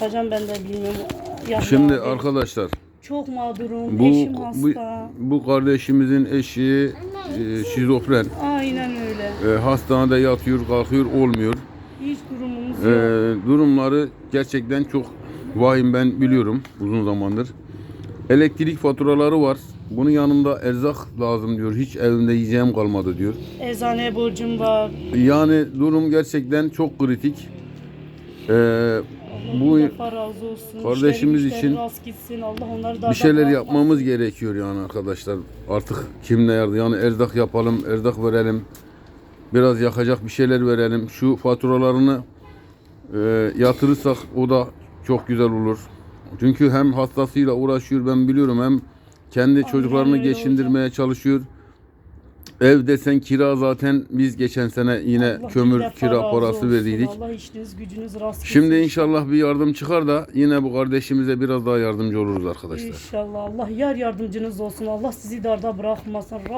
Hocam ben de bilmiyorum. Şimdi abi, arkadaşlar çok mağdurum. bu Eşim bu, hasta. bu kardeşimizin eşi e, şizofren. Aynen öyle. E, hastanede yatıyor, kalkıyor, olmuyor. Hiç durumumuz E, yok. durumları gerçekten çok vahim ben biliyorum uzun zamandır. Elektrik faturaları var. Bunun yanında erzak lazım diyor. Hiç evimde yiyeceğim kalmadı diyor. Eczane borcum var. Yani durum gerçekten çok kritik. E, Allah Bu razı olsun. kardeşimiz için rast gitsin. Allah onları da bir şeyler yapmamız gerekiyor yani arkadaşlar. Artık kim ne yardı yani erzak yapalım, erzak verelim. Biraz yakacak bir şeyler verelim. Şu faturalarını e, yatırırsak o da çok güzel olur. Çünkü hem hastasıyla uğraşıyor ben biliyorum hem kendi çocuklarını geçindirmeye çalışıyor. Ev desen kira zaten biz geçen sene yine Allah kömür defa kira razı parası olsun. Allah işiniz gücünüz rast gitsin. Şimdi inşallah bir yardım çıkar da yine bu kardeşimize biraz daha yardımcı oluruz arkadaşlar. İnşallah Allah yar yardımcınız olsun. Allah sizi darda bırakmasın.